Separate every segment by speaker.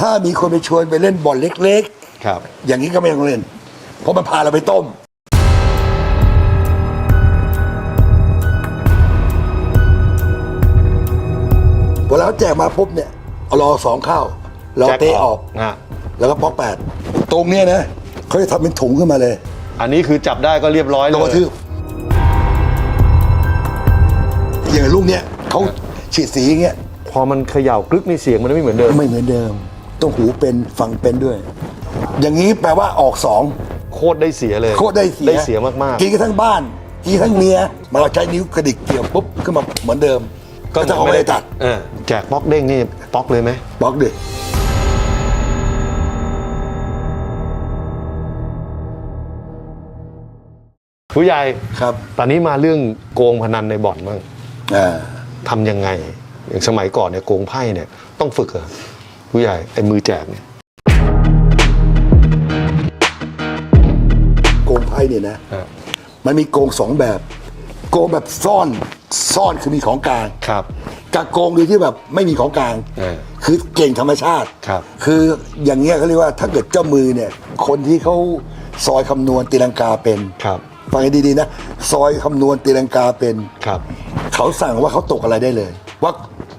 Speaker 1: ถ้ามีคนไปชวนไปเล่นบอลเล็ก
Speaker 2: ครับ
Speaker 1: ๆ อย่างนี้ก็ไม่ต้องเล่น เพราะมันพาเราไปต้ม เวลาเขาแจกมาปุ๊บเนี่ยเอารอสองเข้า เรา
Speaker 2: แจ็ค
Speaker 1: เตะออก
Speaker 2: ฮะ
Speaker 1: แล้วก็ป๊อกแปดตรงเนี้ยนะเขาจะทำเป็นถุงขึ้นมาเลย
Speaker 2: อันนี้คือจับได้ก็เรียบร้อยเล
Speaker 1: โดนกระทื
Speaker 2: ย
Speaker 1: บอย่างลูกเนี้ยเขาฉีดสีอย่างเงี้ย
Speaker 2: พอมันเขย่ากรึกในเสียงมันไม่เหมือนเดิม
Speaker 1: ไม่เหมือนเดิม ต้องหูเป็นฟังเป็นด้วย อย่างนี้แปลว่าออกสอง
Speaker 2: โคตรได้เสียเลย
Speaker 1: โคตรได้เสีย
Speaker 2: ได้เสียมาก
Speaker 1: กินกันทั้งบ้านกินทั้งเมียมาเราใช้นิ้วกระดิกเกี่ยวปุ๊บขึ้นมาเหมือนเดิม
Speaker 2: ๆ
Speaker 1: ก็จะเอาไม่ได้ตัด
Speaker 2: เออแจกป๊อกเด้งนี่ป๊อกเลยไหม
Speaker 1: บล็อกดิ
Speaker 2: ผู้ใหญ่
Speaker 1: ครับ
Speaker 2: ตอนนี้มาเรื่องโกงพนันในบ่อนบ้าง
Speaker 1: อ่า
Speaker 2: ทำยังไง อย่างสมัยก่อนเนี่ยโกงไพ่เนี่ยต้องฝึกเหรอ ผู้ใหญ่ไอ้มือแจกเนี่ย
Speaker 1: โกงไพ่เนี่ยนะ
Speaker 2: ฮะ
Speaker 1: มันมีโกงสองแบบ โกงแบบซ่อนซ่อนคือมีของกลาง
Speaker 2: ครับ
Speaker 1: กับโกงโดยที่แบบไม่มีของกลาง
Speaker 2: เออ
Speaker 1: คือเก่งธรรมชาติ
Speaker 2: ครับ
Speaker 1: คืออย่างเงี้ยเขาเรียกว่าถ้าเกิดเจ้ามือเนี่ย คนที่เขาซอยคำนวณตีลังกาเป็น
Speaker 2: ครับ
Speaker 1: ฟังให้ดีๆนะ ซอยคำนวณตีลังกาเป็น
Speaker 2: ครับ
Speaker 1: เขาสั่งว่าเขาตกอะไรได้เลย ว่า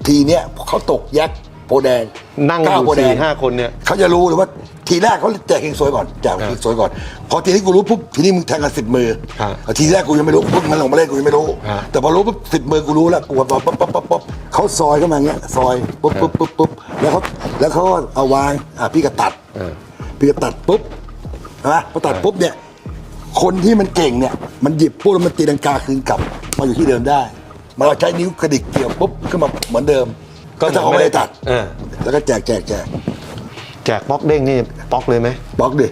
Speaker 1: ทีเนี้ยเขาตกยักษ์ โพธิ์แดง
Speaker 2: นั่งอ
Speaker 1: เก้า
Speaker 2: ยู่
Speaker 1: โพธิ์แด
Speaker 2: สี่
Speaker 1: ง
Speaker 2: ห้าคนเนี่ย
Speaker 1: เขาจะรู้เลยว่าทีแรกเขาแจกเฮงซวยก่อนแจกเฮงซวยก่อน พอทีนี้กูรู้ปุ๊บทีนี้มึงแทงกันสิบมือ
Speaker 2: ฮะ
Speaker 1: ทีแรกกูยังไม่รู้ปุ๊บมันลงมาเล่นกูยังไม่รู้
Speaker 2: ฮะ
Speaker 1: แต่พอรู้ปุ๊บสิบมือกูรู้แล้วกูปั๊บปั๊บปั๊บปั๊บปั๊บเขาซอยเข้ามาอย่างเงี้ยซอยปุ๊บปุ๊บปุ๊บปุ๊บแล้วเขาแล้วเขาก็เอาวางอะพี่ก็ตัด
Speaker 2: เออ
Speaker 1: พี่ก็ตัดปุ๊บนะพอตัดปุ๊บเนี่ย คนที่มันเก่งเนี่ย มันหยิบปุ๊บแล้วมันตีลังกาคืนกลับมาอยู่ที่เดิมได้มาเราใช้นิ้วกระดิกเกี่ยวปุ๊บขึ้นมาเหมือนเดิม ก็จะเอาไม่ได้ตัด
Speaker 2: เออ
Speaker 1: แล้วก็แจกแจกแจก
Speaker 2: แจกป๊อกเด้งนี่ป๊อกเลยไหม
Speaker 1: บล็อกดิ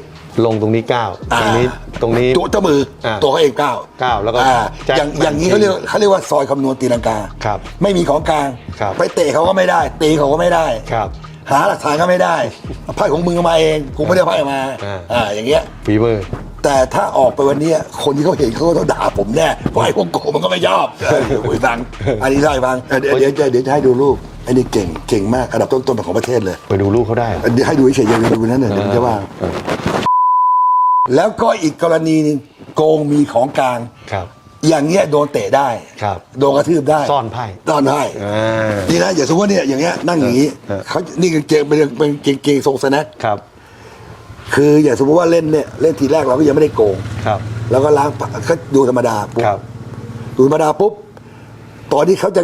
Speaker 2: ลงตรงนี้เก้าตรงนี้ตรงนี้
Speaker 1: ตัวเจ้ามืออาตัวเขาเองเก้า
Speaker 2: เก้าแล้วก็
Speaker 1: อ่า
Speaker 2: แจ็ค
Speaker 1: อย่าง
Speaker 2: แมน
Speaker 1: อย่างนี้เขาเรียกเขาเรียกว่าซอยคำนวณตีลังกา
Speaker 2: ครับ
Speaker 1: ไม่มีของกลาง
Speaker 2: ครับ
Speaker 1: ไปเตะเขาก็ไม่ได้ ตีเขาก็ไม่ได้
Speaker 2: ครับ
Speaker 1: หาหลักฐานก็ไม่ได้ไพ่ของมึงเอามาเองกูไม่ได้เอาไพ่มา
Speaker 2: อ่า
Speaker 1: อ่าอย่างเงี้ย
Speaker 2: ฟีเวอร์
Speaker 1: แต่ถ้าออกไปวันเนี้ยคนที่เขาเห็นเขาก็ต้องด่าผมแน่เพราะไอ้พวกโกงมันก็ไม่ชอบเออเดี๋ยวคุยฟังอันนี้ได้ฟังเออเดี๋ยวเดี๋ยวจะเดี๋ยวจะให้ดูรูปไอ้นี่เก่งเก่งมากอันดับต้นๆของประเทศเลย
Speaker 2: ไปดูลูกเขาได้เหรอ
Speaker 1: เดี๋ยวให้ดูเฉยๆอย่าไปดูนั่นน่ะเดี๋ยวมันจะว่า
Speaker 2: เออ
Speaker 1: แล้วก็อีกกรณีหนึงโกงมีของกลาง
Speaker 2: ครับ
Speaker 1: อย่างเงี้ยโดนเตะได้
Speaker 2: ครับ
Speaker 1: โดนกระทืบได้
Speaker 2: ซ่อนไพ่
Speaker 1: ซ่อนไพ่
Speaker 2: อ่า
Speaker 1: นี่นะอย่าสมมติว่าเนี่ยอย่างเงี้ยนั่งอย่างงี้
Speaker 2: เออ
Speaker 1: เขานี่กางเกงเป็นเป็นกางเกงทรงสแน็ค
Speaker 2: ครับ
Speaker 1: คืออย่าสมมติว่าเล่นเนี่ยเล่นทีแรกเราก็ยังไม่ได้โกง
Speaker 2: ครับ
Speaker 1: แล้วก็ล้างปากก็ดูธรรมดาปุ๊บ
Speaker 2: ครับ
Speaker 1: ดูธรรมดาปุ๊บตอนที่เขาจะ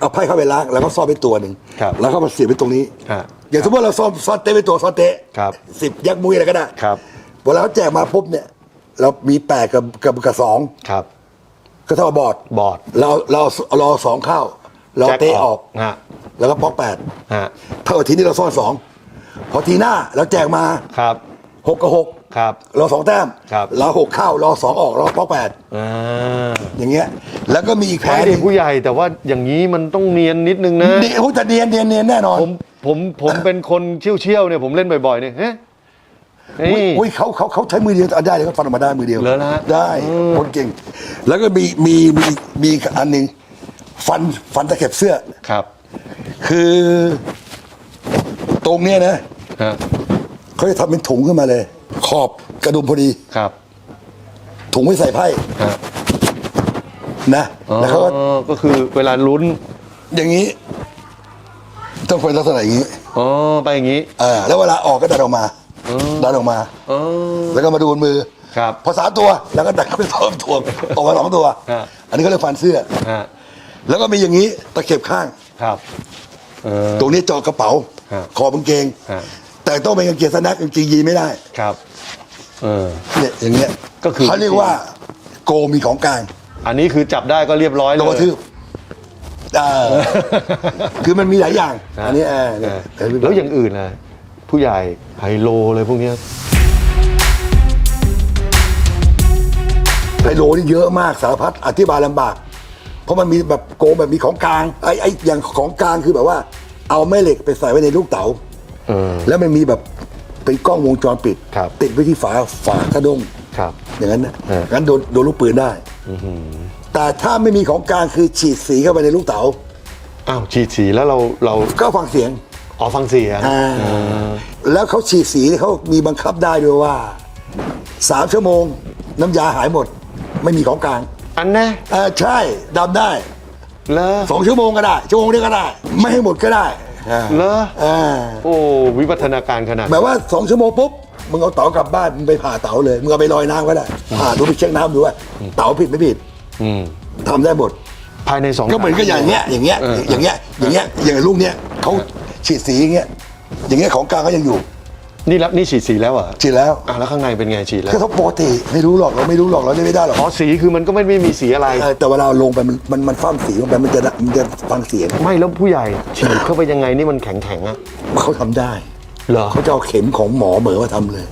Speaker 1: เอาไพ่เข้าไปล้างแล้วก็ซ่อนไปตัวหนึ่ง
Speaker 2: ครับ
Speaker 1: แล้วก็มาเสียบไปตรงนี้
Speaker 2: ฮะ
Speaker 1: อย่างสมมติเราซ่อนซ่อนเตะไปตัวซ่อนเตะ
Speaker 2: ครับ
Speaker 1: สิบยักษ์มุ้ยอะไรก็ได้
Speaker 2: ครับ
Speaker 1: เวลาเขาแจกมาปุ๊บเนี่ย เรามีแปดกับกับกับสอง
Speaker 2: ครับ
Speaker 1: ก็เท่ากับบอร์ด
Speaker 2: บอร์ด
Speaker 1: เราเราเราสองเข้า เรา
Speaker 2: แจ็ค
Speaker 1: เตะออก
Speaker 2: ฮะ
Speaker 1: แล้วก็ป๊อกแปด
Speaker 2: ฮะ
Speaker 1: เท่ากับทีนี้เราซ่อนสองพอทีหน้าเราแจกมา
Speaker 2: ครับ
Speaker 1: หกกับหก
Speaker 2: ครับ
Speaker 1: เราสองแต้ม
Speaker 2: ครับ
Speaker 1: เราหกเข้าเราสองออกเราป๊อกแปด
Speaker 2: อ่า
Speaker 1: อย่างเงี้ย แล้วก็มีอีกแผน
Speaker 2: ไม่
Speaker 1: ห
Speaker 2: ได้
Speaker 1: นึ่ง
Speaker 2: ผู้ใหญ่แต่ว่าอย่างนี้มันต้องเนียนนิดนึงนะ
Speaker 1: เดี๋ยวจะเนียนเนียนเนียนแน่นอน
Speaker 2: ผมผมผมเป็นคนเชี่ยวเชี่ยวๆเนี่ยผมเล่นบ่อยๆเนี่ยเฮ้ย
Speaker 1: อุ้ย
Speaker 2: นี่
Speaker 1: อุ้ยเขาเขาเขาใช้มือเดียวได้เลยเขาฟันออกมาได้มือเดียว
Speaker 2: เหรอนะ
Speaker 1: ได้คนเก่ง แล้วก็มีมีมีมีอีกอันหนึ่งฟันฟันตะเข็บเสื้อ
Speaker 2: ครับ
Speaker 1: คือ ตรงเนี้ยนะ
Speaker 2: ฮะ
Speaker 1: เขาจะทำเป็นถุงขึ้นมาเลย ขอบกระดุมพอดี
Speaker 2: ครับ
Speaker 1: ถุงไม่ใส่ไพ่
Speaker 2: ฮะ
Speaker 1: นะ
Speaker 2: อ๋อ
Speaker 1: แล้วเขาก็
Speaker 2: ก็คือเวลาลุ้น
Speaker 1: อย่างนี้ ต้องเป็นลักษณะอย่างนี้
Speaker 2: อ๋อ ไปอย่างนี้
Speaker 1: อ่าแล้วเวลาออกก็ดันออกมาดันออกมา
Speaker 2: อ๋อ
Speaker 1: แล้วก็มาดูบนมือ
Speaker 2: ครับ
Speaker 1: พอสามตัวแล้วก็ดันเข้าไปเพิ่มตัวออกมาสองตัว
Speaker 2: ฮะ
Speaker 1: อันนี้ก็เรียกฟันเสื้อ
Speaker 2: ฮะ
Speaker 1: แล้วก็มีอย่างนี้ตะเข็บข้าง
Speaker 2: ครับ เออ
Speaker 1: ตรงนี้เจอกระเป๋า
Speaker 2: ฮะ
Speaker 1: คอบกางเกง
Speaker 2: ฮะ
Speaker 1: แต่ต้องเป็นกางเกงสแน็คกางเกงยีนไม่ได้
Speaker 2: ครับ เออ
Speaker 1: เนี่ยอย่างเงี้ย
Speaker 2: ก็คือ
Speaker 1: เขาเรียกว่าโกมีของกลาง
Speaker 2: อันนี้คือจับได้ก็เรียบร้อยเล
Speaker 1: โด
Speaker 2: ย
Speaker 1: นกระทืบอ่าคือมันมีหลายอย่าง
Speaker 2: ฮะ
Speaker 1: อันนี้เออ
Speaker 2: เอ
Speaker 1: เนี่ย
Speaker 2: อแล้วอย่างอื่นล่ะผู้ใหญ่ไฮโลเลยพวกเนี้ย
Speaker 1: ไฮโลนี่เยอะมากสารพัดอธิบายลำบาก เพราะมันมีแบบโกงแบบมีของกลางไอ้ไอ้อย่างของกลางคือแบบว่า เอาแม่เหล็กไปใส่ไว้ในลูกเต๋า
Speaker 2: เออ
Speaker 1: แล้วมันมีแบบเป็นกล้องวงจรปิด
Speaker 2: ครับ
Speaker 1: ติดไว้ที่ฝาฝากระด้ง
Speaker 2: ครับ
Speaker 1: อย่างนั้นนะ
Speaker 2: เออ
Speaker 1: งั้นโดนโดนลูกปืนได้แต่ถ้าไม่มีของกลางคือฉีดสีเข้าไปในลูกเต๋า
Speaker 2: อ้าวฉีดสีแล้วเราเรา
Speaker 1: ก็ฟังเสียง
Speaker 2: อ๋อฟังเสียง
Speaker 1: อ่าแล้วเขาฉีดสีเขามีบังคับได้ด้วยว่าสามชั่วโมง น้ำยาหายหมด ไม่มีของกลาง
Speaker 2: อันแน่
Speaker 1: อ่าใช่ดำได้
Speaker 2: เลอ
Speaker 1: สองชั่วโมงก็ได้ชั่วโมงเดียวก็ได้ ไม่ให้หมดก็ได้ อ่า
Speaker 2: เลอ
Speaker 1: อ่า
Speaker 2: โอ้วิวัฒนาการขนาด
Speaker 1: แบบว่าสองชั่วโมงปุ๊บมึงเอาเต๋ากลับบ้านมึงไปผ่าเต๋าเลยมึงเอาไปลอยน้ำก็ได้ผ่าดูไปเช็คน้ำดูว่าเต๋าผิดไม่ผิด
Speaker 2: อืม
Speaker 1: ทำได้หมด
Speaker 2: ภายในสอง
Speaker 1: ก็เหมือนกับอย่างเงี้ยอย่างเงี้ย
Speaker 2: เออ
Speaker 1: อย่างเงี้ยอย่างเงี้ยอย่างลูกเนี้ยเขาฉีดสีอย่างเงี้ยอย่างเงี้ยของกลางก็ยังอยู่
Speaker 2: นี่แล้วนี่ฉีดสีแล้วเหรอ
Speaker 1: ฉีดแล้ว
Speaker 2: อะแล้วข้างในเป็นไงฉีดแล้ว
Speaker 1: ก็เขาปกติไม่รู้หรอกเราไม่รู้หรอกเราเล่นไม่ได้หรอก
Speaker 2: อ๋อสีคือมันก็ไม่ไม่มีสีอะไร
Speaker 1: เออแต่เวลาลงไปมันมันมันฟั่มสีลงไปมันจะมันจะฟังเสียง
Speaker 2: ไม่แล้วผู้ใหญ่ฉีดเข้าไปยังไงนี่มันแข็งแข็งๆอะ
Speaker 1: เขาทำได้
Speaker 2: เหรอ
Speaker 1: เขาจะเอาเข็มของหมอเหมือมาทำเลย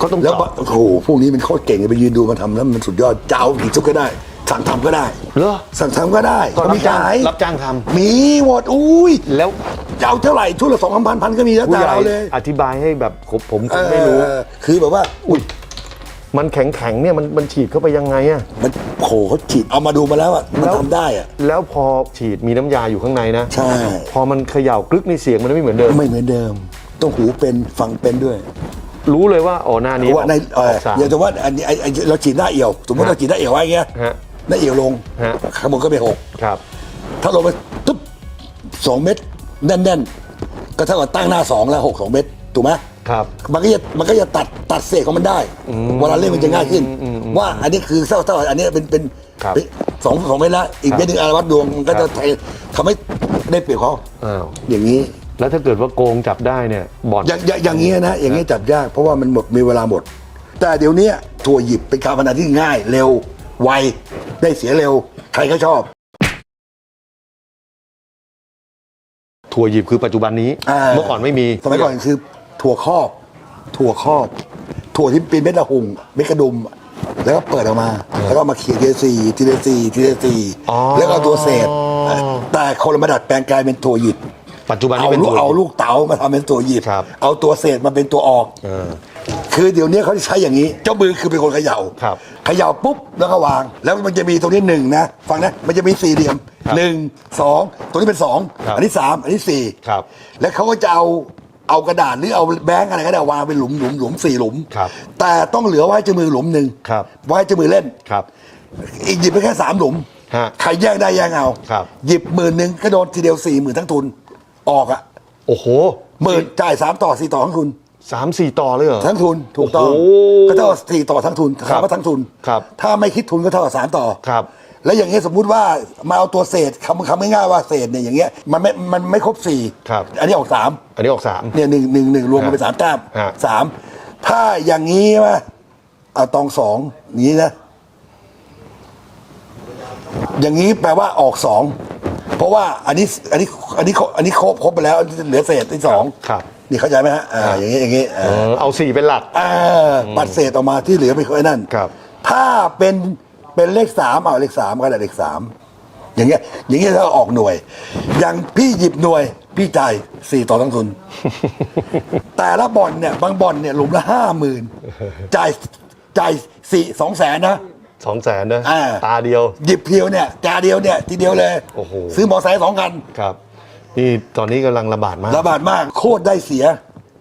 Speaker 2: ก็ต้อง
Speaker 1: แล้ว
Speaker 2: เจาะ
Speaker 1: โอ้โหพวกนี้มันโคตรเก่งเลยไปยืนดูมาทำแล้วมันสุดยอดเจ้าผีซุกก็ได้ สั่งทำก็ได้
Speaker 2: เหรอ
Speaker 1: สั่งทำก็ได้
Speaker 2: ก็รับ
Speaker 1: มี
Speaker 2: จ้าง
Speaker 1: ขาย
Speaker 2: รับจ้างทำ
Speaker 1: มีหมดอุ้ย
Speaker 2: แล้ว
Speaker 1: จะเอาเท่าไหร่ชุดละสองพันพันก็มีแล้ว
Speaker 2: ผู้
Speaker 1: แต่
Speaker 2: ใหญ่
Speaker 1: เอาเลย
Speaker 2: อธิบายให้แบบผมผมผมไม่รู้
Speaker 1: เออคือแบบว่า
Speaker 2: อุ้ยมันแข็งแข็งๆเนี่ยมันมันฉีดเข้าไปยังไงอะ
Speaker 1: มันโขเขาฉีดเอามาดูมาแล้วอะมัน
Speaker 2: แล้ว
Speaker 1: ทำได้อะ
Speaker 2: แล้วพอฉีดมีน้ำยาอยู่ข้างในนะ
Speaker 1: ใช่
Speaker 2: พอมันเขย่ากรึกในเสียงมันไม่เหมือนเดิม
Speaker 1: ไม่เหมือนเดิม ต้องหูเป็นฟังเป็นด้วย
Speaker 2: รู้เลยว่าอ๋อหน้า
Speaker 1: เพ
Speaker 2: นี้
Speaker 1: ราะว่าในเอ
Speaker 2: อ
Speaker 1: อ
Speaker 2: อกสาร
Speaker 1: อย่างแต่ว่าอันนี้ไอ้ไอ้เราฉีดหน้าเอี่ยว สมมติ
Speaker 2: ฮะ
Speaker 1: เราฉีดหน้าเอี่ยวไว้อย่างเงี้ย
Speaker 2: ฮะ
Speaker 1: หน้าเอี่ยวลง
Speaker 2: ฮะ
Speaker 1: ข้างบนก็ไปหก
Speaker 2: ครับ
Speaker 1: ถ้าลงไปตุ๊บสองเม็ด แน่นๆ ก็เท่ากับตั้งหน้าสองแล้วหกสองเม็ดถูกไหม
Speaker 2: ครับ
Speaker 1: มันก็จะมันก็จะตัดตัดเศษของมันได้เวลาเล่นมันจะง่ายขึ้น ว่าอันนี้คือเท่าเท่าอันนี้เป็นเป็น
Speaker 2: ครับ
Speaker 1: เป็นสองสองเม็ดแล้วอีก
Speaker 2: ครับ
Speaker 1: เม็ดหนึ่งอาวัดดวงมันก็
Speaker 2: ครั
Speaker 1: จะ
Speaker 2: บ
Speaker 1: ทำให้ได้เปรียบเขา
Speaker 2: อ้าว
Speaker 1: อย่างนี้
Speaker 2: แล้วถ้าเกิดว่าโกงจับได้เนี่ยบ่อน
Speaker 1: อย่างอย่างอย่างนี้นะอย่างนี้จับยากเพราะว่ามันหมดมีเวลาหมด แต่เดี๋ยวนี้ถั่วหยิบเป็นการพนันที่ง่ายเร็วไวได้เสียเร็ว ใครก็ชอบ
Speaker 2: ถั่วหยิบคือปัจจุบันนี้าเมื่อก่อนไม่มี
Speaker 1: สมัยก่อนคือ ถั่วครอบ ถั่วครอบ ถั่วที่เป็นเม็ดละหุงเม็ดกระดุม แล้วก็เปิดออกมา แล้วก็มาเขียนทีละสี่ทีละสี่ทีละสี่
Speaker 2: อ๋อ
Speaker 1: แล้วก็เอาตัวเศษ แต่คนละมาดัดแปลงกลายเป็นถั่วหยิบ
Speaker 2: ปัจจุบันนี้
Speaker 1: เอา
Speaker 2: เป็น
Speaker 1: ลูก
Speaker 2: ถั่ว
Speaker 1: เอาลูกเต๋ามาทำเป็นตัวหยิบ
Speaker 2: ครับ
Speaker 1: เอาตัวเศษมาเป็นตัวออก
Speaker 2: เออ
Speaker 1: คือเดี๋ยวนี้เขาจะใช้อย่างนี้ เจ้ามือคือเป็นคนเขย่า
Speaker 2: ครับ
Speaker 1: เขย่าปุ๊บแล้วก็วาง แล้วมันจะมีตรงนี้หนึ่งนะฟังนะมันจะมีสี่เหลี่ยม
Speaker 2: ครับ
Speaker 1: หนึ่งสองตัวนี้เป็นสอง
Speaker 2: ครับ
Speaker 1: อันนี้สามอันนี้สี่
Speaker 2: ครับ
Speaker 1: แล้วเขาก็จะเอาเอากระดาษหรือเอาแบงค์อะไรก็ได้วางเป็นหลุมหลุมหลุมสี่หลุม
Speaker 2: ครับ
Speaker 1: แต่ต้องเหลือไว้เจ้ามือหลุมหนึ่ง
Speaker 2: ครับ
Speaker 1: ไว้เจ้ามือเล่น
Speaker 2: ครับ
Speaker 1: อีกหยิบไปแค่สามหลุม
Speaker 2: ฮะ
Speaker 1: ใครแย่งได้แย่งเอา
Speaker 2: ครับ
Speaker 1: หยิบหมื่นหนึ่งก็โดนทีเดียวสี่หมื่นทั้งทุน ออกอะ
Speaker 2: โอ้โห
Speaker 1: หมื่นจ่ายสามต่อสี่ต่อทั้งทุน
Speaker 2: สามสี่ต่อเลยเหรอ
Speaker 1: ทั้งทุนถูกต้อง
Speaker 2: โอ้โห
Speaker 1: ก็เท่ากับสี่ต่อทั้งทุน
Speaker 2: ครับ
Speaker 1: ถามว่าทั้งทุน
Speaker 2: ครับ
Speaker 1: ถ้าไม่คิดทุนก็เท่ากับสามต่อ
Speaker 2: ครับ
Speaker 1: แล้วอย่างเงี้ยสมมุติว่ามาเอาตัวเศษคำคำง่ายๆว่าเศษเนี่ยอย่างเงี้ยมันไม่มันไม่ครบสี่
Speaker 2: ครับ
Speaker 1: อันนี้ออกสาม
Speaker 2: อันนี้ออกสาม
Speaker 1: เนี่ยหนึ่งหนึ่งหนึ่งรวมกันเป็นสามแต้ม
Speaker 2: ฮะ
Speaker 1: สามถ้าอย่างนี้ว่าเอาตองสองอย่างนี้นะ อย่างนี้แปลว่าออกสองเพราะว่าอันนี้อันนี้อันนี้อันนี้ครบครบไปแล้วเหลือเศษที่สอง
Speaker 2: ครับ
Speaker 1: นี่เข้าใจไหมฮะอ่าอย่างนี้อย่างนี้
Speaker 2: เอ
Speaker 1: อ่า
Speaker 2: อเอาสี่เป็นหลัก
Speaker 1: อ่าปัดเศษออกมาที่เหลือไปค่อยนั่น
Speaker 2: ครับ
Speaker 1: ถ้าเป็นเป็นเลขสามเอาเลขสามก็ได้เลขสามอย่างเงี้ย อย่างเงี้ยถ้าออกหน่วย อย่างพี่หยิบหน่วย พี่จ่ายสี่ต่อทั้งทุน แต่ละบ่อนเนี่ยบางบ่อนเนี่ยหลุมละห้าหมื่นจ่ายจ่ายสี่สองแสนนะ
Speaker 2: สองแสนนะ
Speaker 1: อ่า
Speaker 2: ตาเดียว
Speaker 1: หยิบเพียวเนี่ยจาเดียวเนี่ยทีเดียวเลย
Speaker 2: โอ้โห
Speaker 1: ซื้อมอไซค์สองคัน
Speaker 2: ครับ นี่ตอนนี้กำลังระบาดมาก
Speaker 1: ระบาดมากโคตรได้เสีย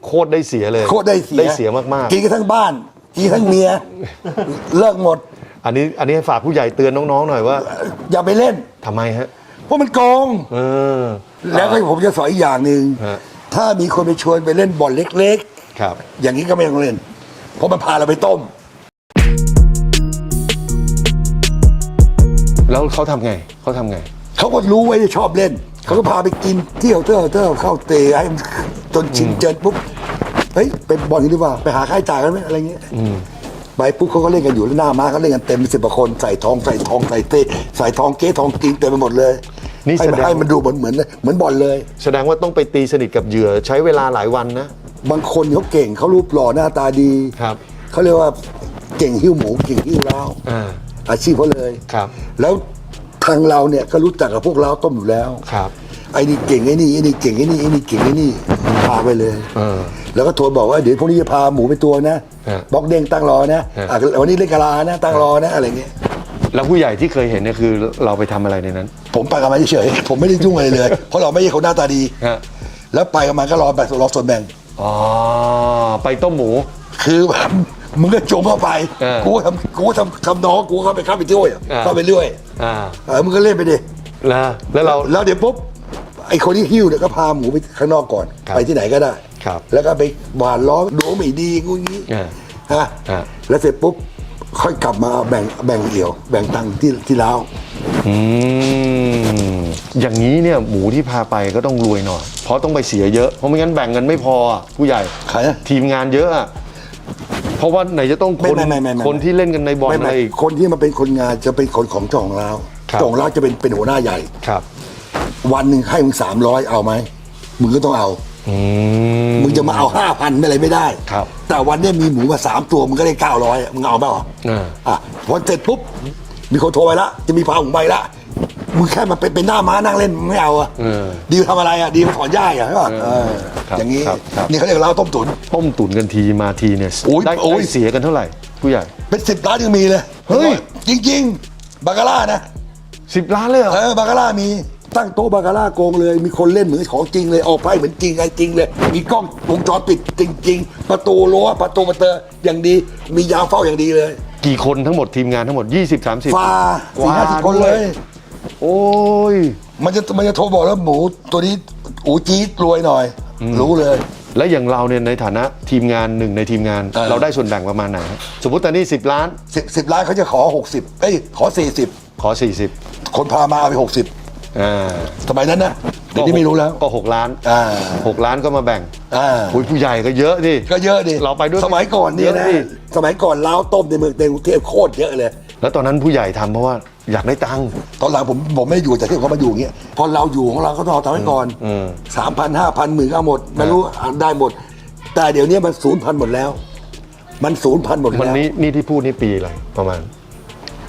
Speaker 2: โคตรได้เสียเลย
Speaker 1: โคตรได้เสีย
Speaker 2: ได้เสียมาก
Speaker 1: กินกันทั้งบ้านกินทั้งเมีย เลิกหมด
Speaker 2: ๆอันนี้อันนี้ให้ฝากผู้ใหญ่เตือนน้องๆหน่อยว่า
Speaker 1: อย่าไปเล่น
Speaker 2: ทำไมฮะ
Speaker 1: เพราะมันโกง
Speaker 2: เออ
Speaker 1: แล้วก็ผมจะสอนอีกอย่างหนึ่ง
Speaker 2: ฮะ
Speaker 1: ถ้ามีคนไปชวนไปเล่นบอลเล็ก
Speaker 2: ครับ
Speaker 1: ๆ อย่างนี้ก็ไม่ต้องเล่น เพราะมันพาเราไปต้ม
Speaker 2: แล้วเขาทำไงเขาทำไง
Speaker 1: เขาก็รู้ไว้ชอบเล่น เขาก็พาไปกินเที่ยวเที่ยวเที่ยวเข้าเตะให้มันจนชินเจินปุ๊บเฮ้ยไปบอลกันดีกว่าไปหาค่าใช้จ่ายกันไหมอะไรเงี้ยไปปุ๊บเขาก็เล่นกันอยู่แล้วหน้าม้าเขาเล่นกันเต็มสิบกว่าคนใส่ทองใส่ทองใส่เตะใส่ทองเก๊ทองกิงเต็มไปหมดเลย
Speaker 2: นี่
Speaker 1: ให้มัน
Speaker 2: แสดง
Speaker 1: ให้มันดูเหมือนเหมือนเหมือนบอลเลย
Speaker 2: แสดงว่าต้องไปตีสนิทกับเหยื่อใช้เวลาหลายวันนะ
Speaker 1: บางคนเขาเก่งเขารูปหล่อหน้าตาดี
Speaker 2: ครับ
Speaker 1: เขาเรียกว่าเก่งหิ้วหมูเก่งหิ้วล้าว
Speaker 2: อ่า
Speaker 1: อาชีพเขาเลย
Speaker 2: ครับ
Speaker 1: แล้วทางเราเนี่ยก็รู้จักกับพวกเราต้มอยู่แล้ว
Speaker 2: ครับ
Speaker 1: ไอ้นี่เก่งไอ้นี่ไอ้นี่เก่งไอ้นี่ไอ้นี่เก่งไอ้นี่พาไปเลย
Speaker 2: เออ
Speaker 1: แล้วก็โทรบอกว่าเดี๋ยวพรุ่งนี้จะพาหมูไปตัวนะ
Speaker 2: ฮะ
Speaker 1: บล็อกเด้งตั้งรอนะ
Speaker 2: ฮะ
Speaker 1: อะวันนี้เล่นกะลานะ ตั้งรอนะอะไรเงี้ย
Speaker 2: แล้วผู้ใหญ่ที่เคยเห็นเนี่ยคือเราไปทำอะไรในนั้น
Speaker 1: ผมไปกับมันเฉยๆผมไม่ได้ยุ่งอะไรเลย เพราะเราไม่ใช่คนหน้าตาดี
Speaker 2: ฮะ
Speaker 1: แล้วไปกันมาก็รอแบบรอส่วนแบ่ง
Speaker 2: อ๋อ ไปต้มหมู
Speaker 1: คือแบบ มึงก็จงเข้าไป
Speaker 2: เออ
Speaker 1: กูก็ทำกูก็ทำทำน้องกูก็เข้าไปเข้าไปด้วยอะ
Speaker 2: เออ
Speaker 1: เข้าไปเรื่อย
Speaker 2: อ่า
Speaker 1: เออมึงก็เล่นไปดิ
Speaker 2: แล้วแล้วเรา
Speaker 1: แล้วเดี๋ยวปุ๊บไอ้คนที่หิ้วเนี่ยก็พาหมูไปข้างนอกก่อน
Speaker 2: ครับ
Speaker 1: ไปที่ไหนก็ได้
Speaker 2: ครับ
Speaker 1: แล้วก็ไปหวานล้อมดูว่าไม่ดีกูงี้
Speaker 2: เออ
Speaker 1: ฮะ
Speaker 2: ฮะ
Speaker 1: แล้วเสร็จปุ๊บค่อยกลับมาแบ่งแบ่งเอี่ยว แบ่งตังค์ที่ที่เล้าว
Speaker 2: อืมอย่างนี้เนี่ยหมูที่พาไปก็ต้องรวยหน่อย เพราะต้องไปเสียเยอะ เพราะไม่งั้นแบ่งกันไม่พออะผู้ใหญ่
Speaker 1: ใครนะ
Speaker 2: ทีมงานเยอะอะ เพราะว่าไหนจะต้อง
Speaker 1: ไม่
Speaker 2: คน
Speaker 1: ไม่ไม่ไม่ไม่
Speaker 2: คนที่เล่นกันในบอล
Speaker 1: ไม่
Speaker 2: อะ
Speaker 1: ไม่
Speaker 2: ไรอีก
Speaker 1: คนที่มาเป็นคนงานจะเป็นคนของเจ้าของเล้าว
Speaker 2: ครับ
Speaker 1: เจ้าของเล้าวจะเป็นเป็นหัวหน้าใหญ่
Speaker 2: ครับ
Speaker 1: วันหนึ่งให้มึงสามร้อยเอาไหมมึงก็ต้องเอา
Speaker 2: อืม
Speaker 1: มึงจะมาเอาห้าพันไม่อะไรไม่ได้
Speaker 2: ครับ
Speaker 1: แต่วันเนี้ยมีหมูมาสามตัวมึงก็ได้เก้าร้อยมึงเอาเปล่า
Speaker 2: อ่า
Speaker 1: อะพอเสร็จปุ๊บมีคนโทรไปละจะมีพาหมูไปละ มึงแค่มาเป็นเป็นหน้าม้านั่งเล่นมึงไม่เอาอะ
Speaker 2: เออ
Speaker 1: ดีลทำอะไรอะดีลมาถอนหญ้าอะใช่ป่ะ
Speaker 2: เออ
Speaker 1: เออ
Speaker 2: ครับ
Speaker 1: อย่างนี้
Speaker 2: ครับครับ
Speaker 1: นี่เขาเรียกเราต้มตุ๋น
Speaker 2: ต้มตุ๋นกันทีมาทีเนี่ย
Speaker 1: โอ้ย
Speaker 2: ได้
Speaker 1: โอ้ย
Speaker 2: ได้เสียกันเท่าไหร่ผู้ใหญ่
Speaker 1: เป็นสิบล้านยังมีเลย
Speaker 2: เฮ้ย
Speaker 1: จริง ๆ บาคาร่านะ
Speaker 2: สิบล้านเลยเหรอ
Speaker 1: เออบาคาร่ามีตั้งโต๊ะบาคาร่าโกงเลย มีคนเล่นเหมือนของจริงเลยออกไพ่เหมือนจริงไงจริงเลย มีกล้องวงจรปิดจริง ๆ ประตูรั้วประตูประเตออย่างดี มียามเฝ้าอย่างดีเลย
Speaker 2: กี่คนทั้งหมดทีมงานทั้งหมด 20 30
Speaker 1: ฟาสี่ห้าสิบคนเลย
Speaker 2: โอ้ย
Speaker 1: มันจะมันจะโทรบอกแล้วหมูตัวนี้อูจี๊ดรวยหน่อย รู้เลย
Speaker 2: แล้วอย่างเราเนี่ยในฐานะทีมงานหนึ่งในทีมงาน
Speaker 1: เออ
Speaker 2: เราได้ส่วนแบ่งประมาณไหนสมมติตอนนี้ 10 ล้าน
Speaker 1: สิบสิบล้านเขาจะขอหกสิบเอ้ยขอสี่สิบ
Speaker 2: ขอ 40
Speaker 1: คนพามาเอาไปหกสิบ
Speaker 2: อ่า
Speaker 1: สมัยนั้นนะเดี๋ยวนี้ไม่รู้แล้ว
Speaker 2: ก็ 6 ล้าน
Speaker 1: อ่า
Speaker 2: 6ล้านก็มาแบ่ง
Speaker 1: อ่า
Speaker 2: อุ้ยผู้ใหญ่ก็เยอะดิ
Speaker 1: ก็เยอะดิ
Speaker 2: เราไปด้วย
Speaker 1: สมัยก่อนเนี่ยนะ
Speaker 2: เยอะดิ
Speaker 1: สมัยก่อนล้าวต้มในเมืองในกรุงเทพโคตรเยอะเลย
Speaker 2: แล้วตอนนั้นผู้ใหญ่ทำเพราะว่า อยากได้ตังค์
Speaker 1: ตอนหลังผมผมไม่ได้อยู่แต่ที่เขามาอยู่อย่างเงี้ยพอเราอยู่ของเราก็ต้องเอาทำไว้ก่อน
Speaker 2: อืม
Speaker 1: สามพันห้าพันหมื่นก็เอาหมดไม่รู้ได้หมด แต่เดี๋ยวนี้มันศูนย์พันหมดแล้ว มันศูนย์พันหมด
Speaker 2: มัน
Speaker 1: แล้ว
Speaker 2: นี้นี่ที่พูดนี่ปีอะไรประมาณ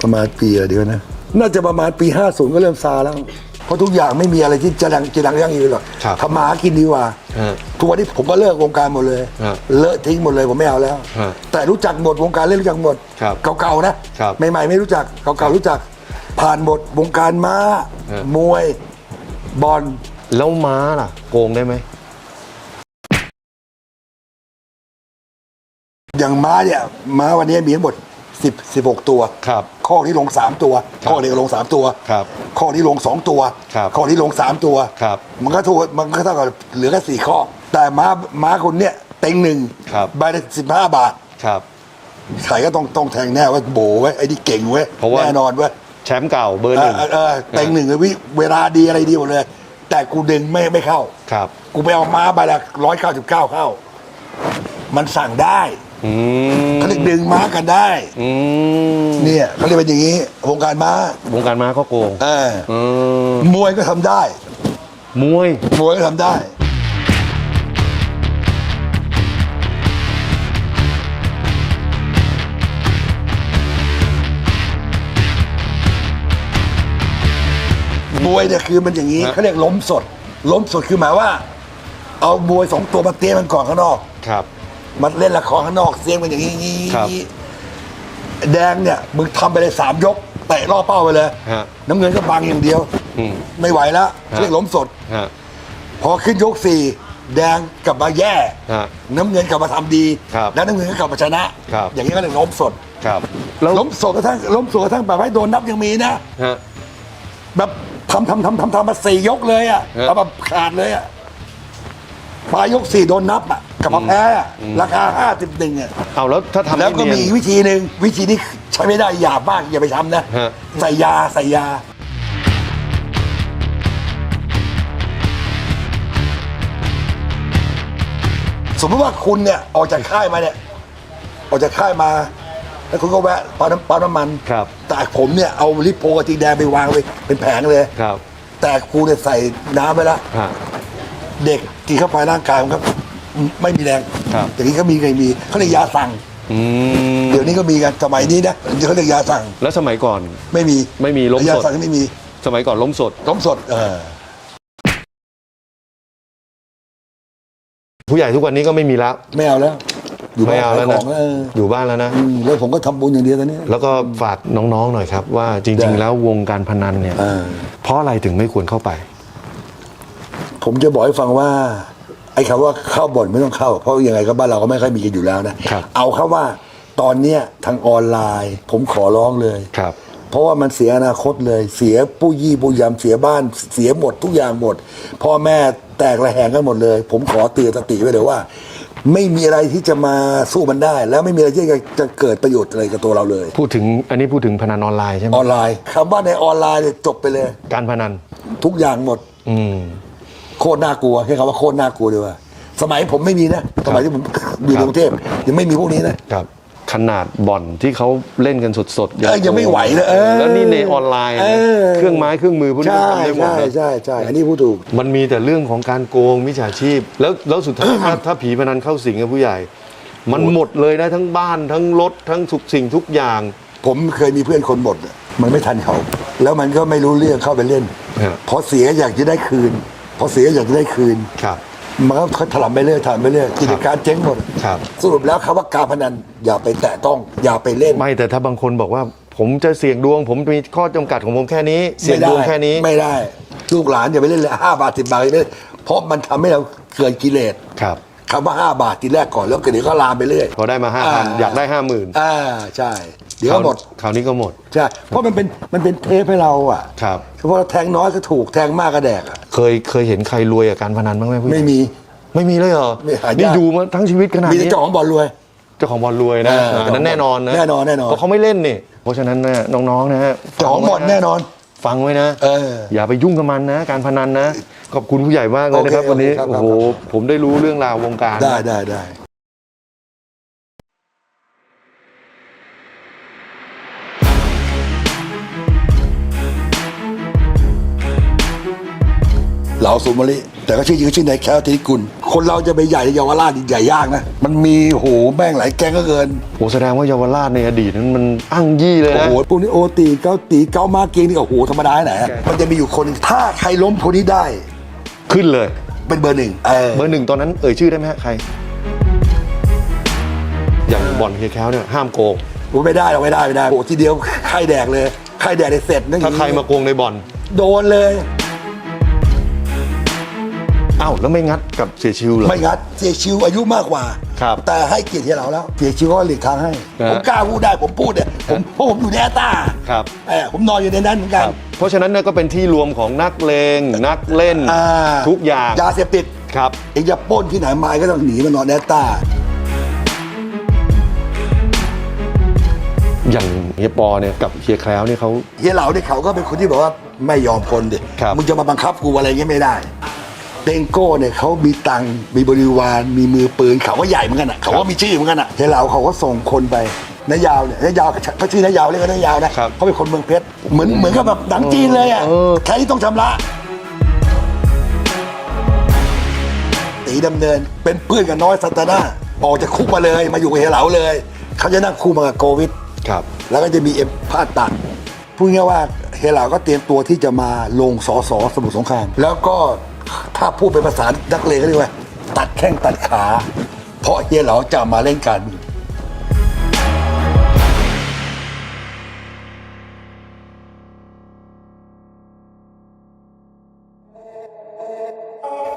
Speaker 1: ประมาณปีอะไรเดียวนะ น่าจะประมาณปี 50 ก็เริ่มซาแล้ว เพราะทุกอย่างไม่มีอะไรที่จะดังจะดังยั่งยืนหรอก
Speaker 2: ครับ
Speaker 1: ทำมาหากินดีกว่า
Speaker 2: ฮะ
Speaker 1: ทุกวันนี้ผมก็เลิกวงการหมดเลย
Speaker 2: ฮะ
Speaker 1: เลอะทิ้งหมดเลยผมไม่เอาแล้ว
Speaker 2: ฮะ
Speaker 1: แต่รู้จักหมดวงการเล่นรู้จักหมด
Speaker 2: ครับ
Speaker 1: เก่าๆนะครับ ใหม่ๆไม่รู้จัก เก่าๆรู้จัก ผ่านหมดวงการม้า
Speaker 2: ฮะ
Speaker 1: มวยบอล
Speaker 2: แล้วม้าล่ะ โกงได้ไหม
Speaker 1: อย่างม้าเนี่ยม้าวันนี้มีทั้งหมด10 16 ตัว
Speaker 2: ครับ
Speaker 1: ข้อนี้ลง 3 ตัวข้อนี้ลง 3 ตัว
Speaker 2: ครับ
Speaker 1: ข้อนี้ลง 2 ตัว
Speaker 2: ครับ
Speaker 1: ข้อนี้ลง 3 ตัว
Speaker 2: ครับ
Speaker 1: มันก็ถูกมันก็เท่ากับเหลือแค่สี่ข้อ แต่ม้าม้าคนเนี้ยเต็งหนึ่ง
Speaker 2: ครับ
Speaker 1: ใบละสิบห้าบาท
Speaker 2: ครับ
Speaker 1: ใครก็ต้องต้องแทงแน่ว่าโบไว้ยไอ้นี่เก่งเว้ย
Speaker 2: เพราะว่า
Speaker 1: แน่นอนเว้ย
Speaker 2: แชมป์เก่าเบอร์
Speaker 1: เอ
Speaker 2: ห
Speaker 1: อ
Speaker 2: นึ่ง
Speaker 1: เออเออเต็งหนึ่งเลยวิเวลาดีอะไรดีหมดเลย แต่กูดึงไม่ไม่เข้า
Speaker 2: ครับ
Speaker 1: กูไปเอาม้าใบละร้อยเก้าสิบเก้าเข้า มันสั่งได้
Speaker 2: อืม
Speaker 1: เขาเรียกดึงม้ากันได้
Speaker 2: อืม
Speaker 1: เนี่ยเขาเรียกเป็นอย่างนี้วงการม้าว
Speaker 2: งการม้าก็โกง
Speaker 1: เออ
Speaker 2: อืม
Speaker 1: มวยก็ทำได้
Speaker 2: มวย
Speaker 1: มวยก็ทำได้ มวยเนี่ยคือมันอย่างนี้
Speaker 2: ฮะ
Speaker 1: เขาเรียกล้มสด ล้มสดคือหมายว่า เอามวยสองตัวมาเตรียมมันก่อนข้างนอก
Speaker 2: ครับ
Speaker 1: มันเล่นละครข้างนอกเสียงมันอย่างนี้
Speaker 2: ครับ
Speaker 1: แดงเนี่ยมึงทำไปเลยสามยกเตะล่อเป้าไปเลย
Speaker 2: ฮะ
Speaker 1: น้ำเงินก็บังอย่างเดียว
Speaker 2: อืม
Speaker 1: ไม่ไหวแล้ว
Speaker 2: ฮะ
Speaker 1: เรียกล้มสด
Speaker 2: ฮะ
Speaker 1: พอขึ้นยกสี่แดงกลับมาแย่
Speaker 2: ฮะ
Speaker 1: น้ำเงินกลับมาทำดี
Speaker 2: ครับ
Speaker 1: แล้วน้ำเงินก็กลับมาชนะ
Speaker 2: ครับ
Speaker 1: อย่างนี้ก็เรียกล้มสด
Speaker 2: ครับ แล้ว
Speaker 1: ล้มสดกระทั่งล้มสดกระทั่งแบบให้โดนนับยังมีนะ
Speaker 2: ฮะ
Speaker 1: แบบทำทำทำทำทำมาสี่ยกเลยอะ
Speaker 2: ฮะ
Speaker 1: เอาแบบขาดเลยอะปลายยกสี่โดนนับอะกลับมาแพ้อะราคาห้าสิบหนึ่งอะ
Speaker 2: เอาแล้วถ้าทำ
Speaker 1: แล้วก็
Speaker 2: ให้
Speaker 1: มี
Speaker 2: เนียน
Speaker 1: อีกวิธีหนึ่งวิธีนี้ใช้ไม่ได้หยาบมากอย่าไปทำนะ
Speaker 2: ฮะ
Speaker 1: ใส่ยาใส่ยา สมมติว่าคุณเนี่ยออกจากค่ายมาเนี่ยออกจากค่ายมา แล้วคุณก็แวะปั๊มน้ำปั๊มน้ำมัน
Speaker 2: ครับ
Speaker 1: แต่ผมเนี่ยเอาลิปโพกระทิงแดงไปวางไว้เป็นแผงเลย
Speaker 2: ครับ
Speaker 1: แต่ครูเนี่ยใส่น้ำไปแล้ว
Speaker 2: ฮะ
Speaker 1: เด็กกินเข้าไปร่างกายมันก็ไม่มีแรง
Speaker 2: ครับ
Speaker 1: อย่างนี้ก็มีไงมีเขาเรียกยาสั่ง
Speaker 2: อืม
Speaker 1: เดี๋ยวนี้ก็มีกันสมัยนี้นะเดี๋ยวเขาเรียกยาสั่ง
Speaker 2: แล้วสมัยก่อน
Speaker 1: ไม่มี
Speaker 2: ไม่มีล้ม
Speaker 1: ยา
Speaker 2: สด
Speaker 1: สั่งไม่มี
Speaker 2: สมัยก่อนล้มสด
Speaker 1: ล้มสดเออ
Speaker 2: ผู้ใหญ่ทุกวันนี้ก็ไม่มีแล้ว
Speaker 1: ไม่เอาแล้ว อยู่
Speaker 2: ไม่
Speaker 1: บ้าน
Speaker 2: เอา
Speaker 1: ขา
Speaker 2: แล้
Speaker 1: ยวข
Speaker 2: นะ
Speaker 1: องเออ
Speaker 2: อยู่บ้านแล้วนะ
Speaker 1: อืมแล้วผมก็ทำบุญอย่างเดียวตอนนี้
Speaker 2: แล้วก็ฝากน้องๆหน่อยครับ ว่าจ
Speaker 1: ได้
Speaker 2: ริง ๆ แล้ววงการพนันเนี่ย
Speaker 1: เออ
Speaker 2: เพราะอะไรถึงไม่ควรเข้าไป
Speaker 1: ผมจะบอกให้ฟังว่า ไอ้คำว่าเข้าบ่อนไม่ต้องเข้า เพราะยังไงก็บ้านเราก็ไม่ค่อยมีกันอยู่แล้วนะครับ เอาครับว่าตอนเนี้ยทางออนไลน์ ผมขอร้องเลย
Speaker 2: ครับ
Speaker 1: เพราะว่ามันเสียอนาคตเลย เสียผู้ยี่ผู้ยำเสียบ้าน เสียหมดทุกอย่างหมดพ่อแม่แตกระแหงกันหมดเลย ผมขอเตือนสติไว้เลยว่า ไม่มีอะไรที่จะมาสู้มันได้ แล้วไม่มีอะไรที่จะจะเกิดประโยชน์อะไรกับตัวเราเลย
Speaker 2: พูดถึงอันนี้พูดถึงพนันออนไลน์ใช่ไหม
Speaker 1: ออนไลน์คำว่าในออนไลน์เนี่ยจบไปเลย
Speaker 2: การพนัน
Speaker 1: ทุกอย่างหมด
Speaker 2: อืม
Speaker 1: โคตรน่ากลัวแค่คำว่าโคตรน่ากลัวเลยว่า สมัยผมไม่มีนะ สมัยที่ผมอยู่ในกรุงเทพยังไม่มีพวกนี้นะ
Speaker 2: ครับ ขนาดบ่อนที่เขาเล่นกันสดๆ
Speaker 1: เออยังไม่ไหวเลยเออ
Speaker 2: แล้วนี่ในออนไลน์นะ
Speaker 1: เออ
Speaker 2: เครื่องไม้เครื่องมือพวกนี้
Speaker 1: ใช่
Speaker 2: ทำได้หมด
Speaker 1: ใช่
Speaker 2: นะ
Speaker 1: ใช่ใช่อันนี้พูดถูก
Speaker 2: มันมีแต่เรื่องของการโกงมิจฉาชีพ แล้วแล้วสุดท้าย ถ้าถ้าผีพนันเข้าสิงกับผู้ใหญ่ มันหมดเลยนะทั้งบ้านทั้งรถทั้งทุกสิ่งทุกอย่าง
Speaker 1: ผมเคยมีเพื่อนคนหมดอะมันไม่ทันเขา แล้วมันก็ไม่รู้เรื่องเข้าไปเล่น
Speaker 2: ฮะ
Speaker 1: พอเสียอยากจะได้คืน พอเสียอยากจะได้คืน
Speaker 2: ครับ
Speaker 1: มันก็ถล่มไปเรื่อยถล่มไปเรื่อยกิจการเจ๊งหมด
Speaker 2: ครับ
Speaker 1: สรุปแล้วคำว่าการพนันอย่าไปแตะต้องอย่าไปเล่น
Speaker 2: ไม่แต่ถ้าบางคนบอกว่าผมจะเสี่ยงดวง ผมมีข้อจำกัดของผมแค่นี้ เสี่ยงดวงแค่นี้
Speaker 1: ไม่ได้ลูกหลานอย่าไปเล่นเลยห้าบาทสิบาทอย่าไปเล่นเพราะมันทำให้เราเกิดกิเลส
Speaker 2: ครับ
Speaker 1: คำว่าห้าบาททีแรกก่อนแล้วก็เดี๋ยวก็ลามไปเรื่อย
Speaker 2: พอได้มาห้าพันอยากได้ห้าหมื่น
Speaker 1: อ่าใช่ เดี๋ยวก็หมด
Speaker 2: คราวนี้ก็หมด
Speaker 1: ใช่ เพราะมันเป็นมันเป็นเทปให้เราอะ
Speaker 2: ครับ
Speaker 1: เฉพาะแทงน้อยก็ถูกแทงมากก็แดกอะ
Speaker 2: เคยเคยเห็นใครรวยกับการพนันบ้างไหมผู้ใหญ่
Speaker 1: ไม่มี
Speaker 2: ไม่มีเลยเหรอ
Speaker 1: ไม่หายาก
Speaker 2: นี่อยู่มาทั้งชีวิตขนาด
Speaker 1: มีแต่
Speaker 2: นี้
Speaker 1: เจ้าของบอลรวย
Speaker 2: เจ้าของบอลรวยนะ
Speaker 1: เออ
Speaker 2: อันนั้นแน่นอนนะ
Speaker 1: แน่นอนแน่นอน
Speaker 2: เพราะเขาไม่เล่นนี่ เพราะฉะนั้นนะน้องๆนะฮะ
Speaker 1: เจ้าของบอล
Speaker 2: ฟังไว้ะ
Speaker 1: แน่นอน
Speaker 2: ฟังไว้นะ
Speaker 1: เออ
Speaker 2: อย่าไปยุ่งกับมันนะ การพนันนะ ขอบคุณผู้ใหญ่มากเลยนะครับ
Speaker 1: โอเค
Speaker 2: วันนี้
Speaker 1: โอเคครับ
Speaker 2: โอ้โห
Speaker 1: ครับ
Speaker 2: ผมได้รู้เรื่องราววงการ
Speaker 1: ได้ได้ได้ เหลาสุมมะลิแต่ก็ชื่อจริงก็ชื่อนายแคลติกุลคนเราจะไปใหญ่ในเยาวราชนี่ใหญ่ยากนะ มันมีโหแม่งหลายแก๊งก็เกิน
Speaker 2: โอ้แสดงว่าเยาวราชในอดีตนั้นมันอ้างยี่เลย
Speaker 1: โอ้
Speaker 2: นะ
Speaker 1: โหพวกนี้โอตีเกาตีเกามาเกงนี่ก็โอ้โหธรรมดาที่ไหนอะมันจะมีอยู่คนหนึ่งถ้าใครล้มคนนี้ได้
Speaker 2: ขึ้นเลย
Speaker 1: เป็นเบอร์หนึ่งเออ
Speaker 2: เบอร์หนึ่งตอนนั้นเอ่ยชื่อได้ไหมฮะใคร อย่างบอลเฮียแคล้วเนี่ยห้ามโกง
Speaker 1: โอ้ไม่ได้หรอกไม่ได้ไม่ได้โอ้ทีเดียวใครแดกเลยใครแดกได้เสร็จนั่น
Speaker 2: ถ้าใครมาโกงในบอล
Speaker 1: โดนเลย
Speaker 2: อ้าวแล้วไม่งัดกับเสียชิวเหรอ
Speaker 1: ไม่งัดเสียชิวอายุมากกว่า
Speaker 2: ครับ
Speaker 1: แต่ให้เกียรติเฮียเหลาแล้ว เสียชิวก็หลีกทางให้
Speaker 2: นะฮะ
Speaker 1: ผมกล้าพูดได้ผมพูดเนี่ยผมเพราะผมอยู่ในแอตตา
Speaker 2: ครับ
Speaker 1: เออผมนอนอยู่ในนั้นเหมือน
Speaker 2: ค
Speaker 1: กัน
Speaker 2: รับเพราะฉะนั้นเนี่ยก็เป็นที่รวมของนักเลง นักเล่น
Speaker 1: อ่า
Speaker 2: ทุกอย่าง
Speaker 1: ยาเสพติด
Speaker 2: ครับ
Speaker 1: เองจะปล้นที่ไหนมาก็ต้องหนีมานอนในแอตตา
Speaker 2: อย่างเฮียปอเนี่ยกับเฮียแคล้วเนี่ยเขา
Speaker 1: เฮียเหลาเนี่ยเขาก็เป็นคนที่บอกว่าไม่ยอมคนดิ
Speaker 2: ครับ
Speaker 1: มึงจะมาบังคับกูอะไรเงี้ยไม่ได้ เตงโก้เนี่ยเขามีตังค์มีบริวาร มีมือปืนเขาก็ใหญ่เหมือนกันอะเขาก็มีชื่อเหมือนกันอะเฮียเหลาเขาก็ส่งคนไปนายาวเนี่ยนายาวเขาชื่อนายาวเรียกว่านายาวนะครับ เขาเป็นคนเมืองเพชรเหมือนเหมือนกับแบบหนังจีนเลยอะ
Speaker 2: เออ
Speaker 1: ใครที่ต้องชำระตีดำเนิน เป็นเพื่อนกับน้อยสัตนาออกจากคุกมาเลยมาอยู่กับเฮียเหลาเลยเขาจะนั่งคู่มากับโควิด
Speaker 2: ครับ
Speaker 1: แล้วก็จะมีเอ็มผ่าตัดพูดง่ายๆว่าเฮยเหลาก็เตรียมตัวที่จะมาลงสอสอสมุทรสงคราม แล้วก็ ถ้าพูดเป็นภาษานักเลงก็เรียกว่า ตัดแข้งตัดขา เพราะเฮียเหลาจะมาเล่นการเมือง